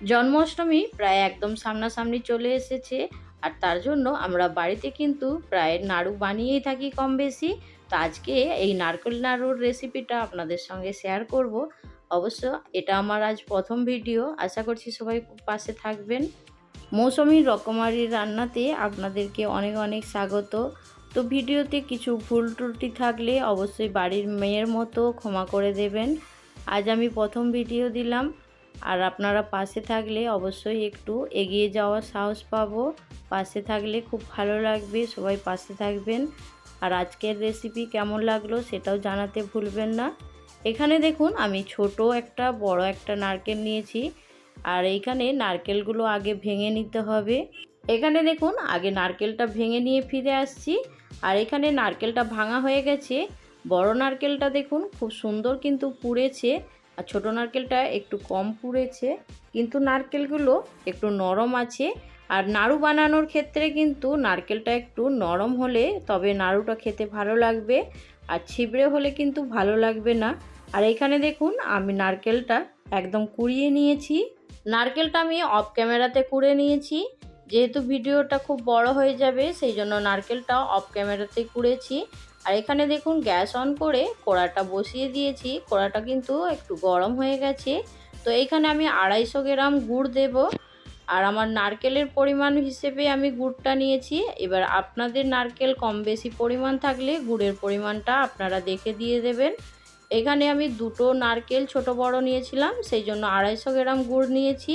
জন্মাষ্টমী প্রায় একদম সামনাসামনি চলে এসেছে আর তার জন্য আমরা বাড়িতে কিন্তু প্রায় নাড়ু বানিয়েই থাকি কম বেশি। তো আজকে এই নারকেল নাড়ুর রেসিপিটা আপনাদের সঙ্গে শেয়ার করব। অবশ্য এটা আমার আজ প্রথম ভিডিও। আশা করছি সবাই পাশে থাকবেন। মৌসুমি রকমারি রান্নাতে আপনাদেরকে অনেক অনেক স্বাগত। তো ভিডিওতে কিছু ভুল ত্রুটি থাকলে অবশ্যই বাড়ির মেয়ের মতো ক্ষমা করে দেবেন। আজ আমি প্রথম ভিডিও দিলাম। আর আপনারা পাশে থাকলে অবশ্যই একটু এগিয়ে যাওয়ার সাহস পাবো। পাশে থাকলে খুব ভালো লাগবে, সবাই পাশে থাকবেন। আর আজকের রেসিপি কেমন লাগল সেটাও জানাতে ভুলবেন না। এখানে দেখুন, আমি ছোট একটা, বড় একটা নারকেল নিয়েছি। আর এইখানে নারকেলগুলো আগে ভেঙে নিতে হবে। এখানে দেখুন, আগে নারকেলটা ভেঙে নিয়ে ফিরে আসছি। আর এখানে নারকেলটা ভাঙা হয়ে গেছে। বড় নারকেলটা দেখুন, খুব সুন্দর কিন্তু পুড়েছে। আর ছোটো নারকেলটা একটু কম পুড়েছে, কিন্তু নারকেলগুলো একটু নরম আছে। আর নাড়ু বানানোর ক্ষেত্রে কিন্তু নারকেলটা একটু নরম হলে তবে নাড়ুটা খেতে ভালো লাগবে, আর ছিবড়ে হলে কিন্তু ভালো লাগবে না। আর এখানে দেখুন, আমি নারকেলটা একদম কুড়িয়ে নিয়েছি। নারকেলটা আমি অফ ক্যামেরাতে কুড়ে নিয়েছি। যেহেতু ভিডিওটা খুব বড় হয়ে যাবে, সেই জন্য নারকেলটা অফ ক্যামেরাতে কুড়েছি। আর এখানে দেখুন গ্যাস অন করে কড়াটা বসিয়ে দিয়েছি। কড়াটা কিন্তু একটু গরম হয়ে গেছে। তো এইখানে আমি আড়াইশো গ্রাম গুড় দেব। আর আমার নারকেলের পরিমাণ হিসেবে আমি গুড়টা নিয়েছি। এবার আপনাদের নারকেল কম বেশি পরিমাণ থাকলে গুড়ের পরিমাণটা আপনারা দেখে দিয়ে দেবেন। এখানে আমি দুটো নারকেল ছোট বড় নিয়েছিলাম, সেই জন্য আড়াইশো গ্রাম গুড় নিয়েছি।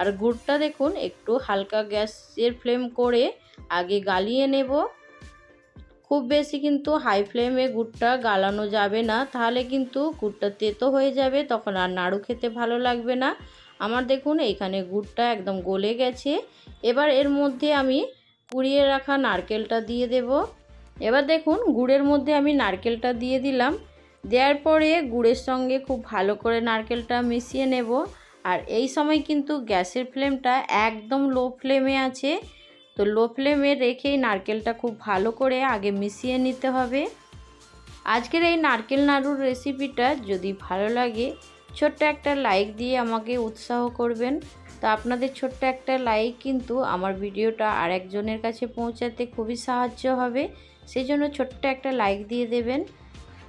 আর গুড়টা দেখুন একটু হালকা গ্যাসের ফ্লেম করে আগে গালিয়ে নেব। খুব বেশি কিন্তু হাই ফ্লেমে গুড়টা গালানো যাবে না। তাহলে কিন্তু গুড়টা তেতো হয়ে যাবে, তখন আর নাড়ু খেতে ভালো লাগবে না। আমার দেখুন এইখানে গুড়টা একদম গলে গেছে। এবার এর মধ্যে আমি কুড়িয়ে রাখা নারকেলটা দিয়ে দেব। এবার দেখুন, গুড়ের মধ্যে আমি নারকেলটা দিয়ে দিলাম। দেওয়ার পরে গুড়ের সঙ্গে খুব ভালো করে নারকেলটা মিশিয়ে নেব। আর এই সময় কিন্তু গ্যাসের ফ্লেমটা একদম লো ফ্লেমে আছে। তো লো ফ্লেমে রেখেই নারকেলটা খুব ভালো করে আগে মিশিয়ে নিতে হবে। আজকের এই নারকেল নাড়ুর রেসিপিটা যদি ভালো লাগে, ছোট্ট একটা লাইক দিয়ে আমাকে উৎসাহ করবেন। তো আপনাদের ছোট্ট একটা লাইক কিন্তু আমার ভিডিওটা আর একজনের কাছে পৌঁছাতে খুবই সাহায্য হবে। সেই জন্য ছোট্ট একটা লাইক দিয়ে দেবেন।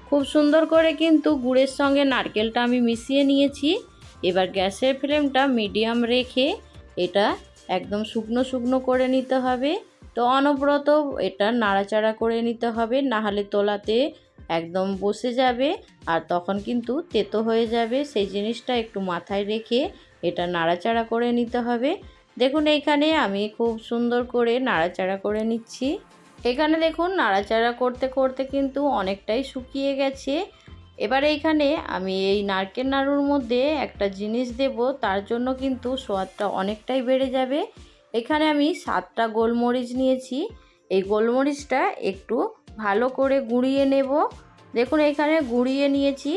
খুব সুন্দর করে কিন্তু গুড়ের সঙ্গে নারকেলটা আমি মিশিয়ে নিয়েছি। এবার গ্যাসের ফ্লেমটা মিডিয়াম রেখে এটা একদম শুকনো শুকনো করে নিতে হবে। তো অনবরত এটা নাড়াচাড়া করে নিতে হবে নাহলে তোলাতে একদম বসে যাবে আর তখন কিন্তু তেতো হয়ে যাবে। সেই জিনিসটা একটু মাথায় রেখে এটা নাড়াচাড়া করে নিতে হবে। দেখুন এইখানে আমি খুব সুন্দর করে নাড়াচাড়া করে নিচ্ছি। এখানে দেখুন, নাড়াচাড়া করতে করতে কিন্তু অনেকটাই শুকিয়ে গেছে। এবার এইখানে আমি এই নারকেল নাড়ুর মধ্যে একটা জিনিস দেব, তার জন্য কিন্তু স্বাদটা অনেকটাই বেড়ে যাবে। এখানে আমি সাতটা গোলমরিচ নিয়েছি। এই গোলমরিচটা একটু ভালো করে গুঁড়িয়ে নেব। দেখুন, এখানে গুঁড়িয়ে নিয়েছি।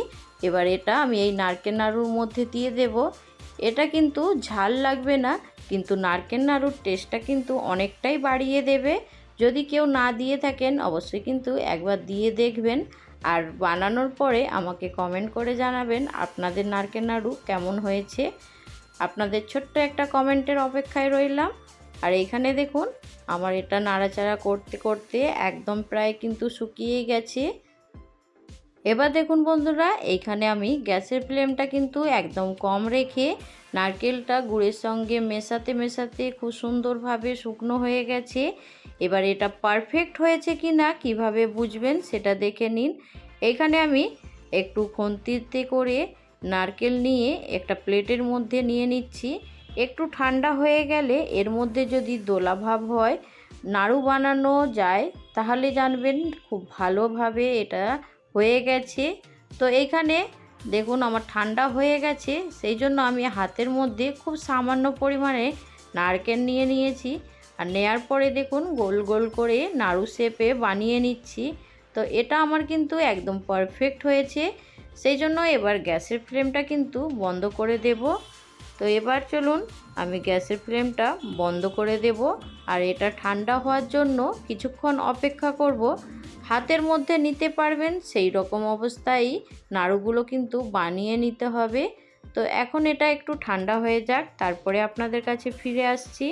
এবার এটা আমি এই নারকেল নাড়ুর মধ্যে দিয়ে দেব। এটা কিন্তু ঝাল লাগবে না, কিন্তু নারকেল নাড়ুর টেস্টটা কিন্তু অনেকটাই বাড়িয়ে দেবে। যদি কেউ না দিয়ে থাকেন, অবশ্যই কিন্তু একবার দিয়ে দেখবেন। আর বানানোর পরে আমাকে কমেন্ট করে জানাবেন আপনাদের নারকেল নাড়ু কেমন হয়েছে। আপনাদের ছোট্ট একটা কমেন্টের অপেক্ষায় রইলাম। আর এইখানে দেখুন, আমার এটা নাড়াচাড়া করতে করতে একদম প্রায় কিন্তু শুকিয়েই গেছে। এবার দেখুন বন্ধুরা এইখানে আমি গ্যাসের ফ্লেমটা কিন্তু একদম কম রেখে নারকেলটা গুড়ের সঙ্গে মেশাতে মেশাতে খুব সুন্দরভাবে শুকনো হয়ে গেছে। এবার এটা পারফেক্ট হয়েছে কি না কীভাবে বুঝবেন সেটা দেখে নিন। এখানে আমি একটু খন্তিতে করে নারকেল নিয়ে একটা প্লেটের মধ্যে নিয়ে নিচ্ছি। একটু ঠান্ডা হয়ে গেলে এর মধ্যে যদি দোলা ভাব হয়, নাড়ু বানানো যায়, তাহলে জানবেন খুব ভালোভাবে এটা হয়ে গেছে। তো এইখানে দেখুন আমার ঠান্ডা হয়ে গেছে, সেই জন্য আমি হাতের মধ্যে খুব সামান্য পরিমাণে নারকেল নিয়ে নিয়েছি। আর নেয়ার পরে দেখুন গোল গোল করে নাড়ু শেপে বানিয়ে নিচ্ছি। তো এটা আমার কিন্তু একদম পারফেক্ট হয়েছে। সেই জন্য এবার গ্যাসের ফ্লেমটা কিন্তু বন্ধ করে দেব। তো এবার চলুন আমি গ্যাসের ফ্লেমটা বন্ধ করে দেব আর এটা ঠান্ডা হওয়ার জন্য কিছুক্ষণ অপেক্ষা করব। হাতের মধ্যে নিতে পারবেন, সেই রকম অবস্থায় নাড়ুগুলো কিন্তু বানিয়ে নিতে হবে। তো এখন এটা একটু ঠান্ডা হয়ে যাক, তারপরে আপনাদের কাছে ফিরে আসছি।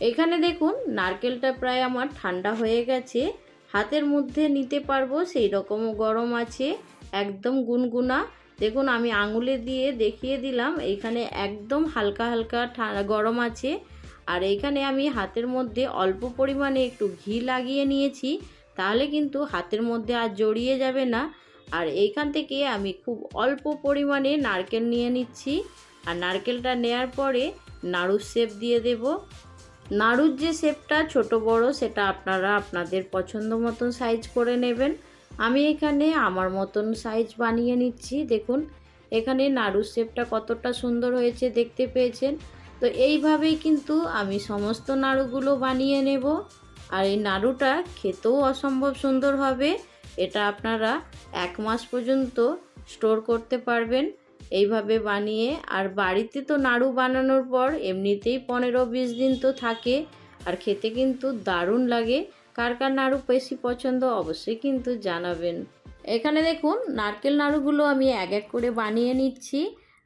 এখানে দেখুন, নারকেলটা প্রায় আমার ঠান্ডা হয়ে গেছে। হাতের মধ্যে নিতে পারব, সেই রকমও গরম আছে, একদম গুনগুনা। দেখুন, আমি আঙুলে দিয়ে দেখিয়ে দিলাম এইখানে একদম হালকা হালকা গরম আছে। আর এইখানে আমি হাতের মধ্যে অল্প পরিমাণে একটু ঘি লাগিয়ে নিয়েছি, তাহলে কিন্তু হাতের মধ্যে আর জড়িয়ে যাবে না। আর এইখান থেকে আমি খুব অল্প পরিমাণে নারকেল নিয়ে নিচ্ছি। আর নারকেলটা নেয়ার পরে নাড়ুর শেপ দিয়ে দেব। নাড়ুর যে শেপটা, ছোট, বড়, সেটা আপনারা আপনাদের পছন্দ মতন সাইজ করে নেবেন। আমি এখানে আমার মতন সাইজ বানিয়ে নিচ্ছি। দেখুন, এখানে নাড়ুর শেপটা কতটা সুন্দর হয়েছে, দেখতে পেয়েছেন? তো এইভাবেই কিন্তু আমি সমস্ত নাড়ুগুলো বানিয়ে নেব। আর এই নাড়ুটা খেতেও অসম্ভব সুন্দর হবে। এটা আপনারা এক মাস পর্যন্ত স্টোর করতে পারবেন। এইভাবে বানিয়ে, আর বাড়িতে তো নাড়ু বানানোর পর এমনিতেই পনেরো বিশ দিন তো থাকে, আর খেতে কিন্তু দারুণ লাগে। কার কার নাড়ু বেশি পছন্দ অবশ্যই কিন্তু জানাবেন। এখানে দেখুন, নারকেল নাড়ুগুলো আমি এক এক করে বানিয়ে নিচ্ছি।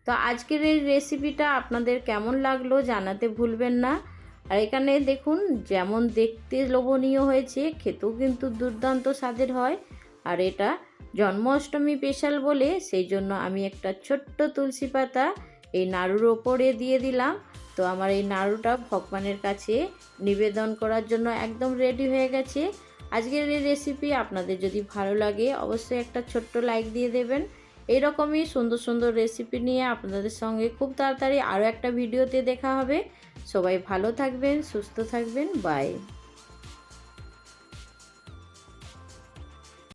তো আজকের এই রেসিপিটা আপনাদের কেমন লাগল জানাতে ভুলবেন না। আর এখানে দেখুন, যেমন দেখতে লোভনীয় হয়েছে, খেতেও কিন্তু দুর্দান্ত স্বাদের হয়। আর এটা জন্মাষ্টমী স্পেশাল বলে সেই জন্য আমি একটা ছোট্ট তুলসী পাতা এই নাড়ুর ওপরে দিয়ে দিলাম। তো আমার এই নাড়ুটা ভগবানের কাছে নিবেদন করার জন্য একদম রেডি হয়ে গেছে। আজকের এই রেসিপি আপনাদের যদি ভালো লাগে অবশ্যই একটা ছোট্ট লাইক দিয়ে দেবেন। এইরকমই সুন্দর সুন্দর রেসিপি নিয়ে আপনাদের সঙ্গে খুব তাড়াতাড়ি আরও একটা ভিডিওতে দেখা হবে। সবাই ভালো থাকবেন, সুস্থ থাকবেন বাই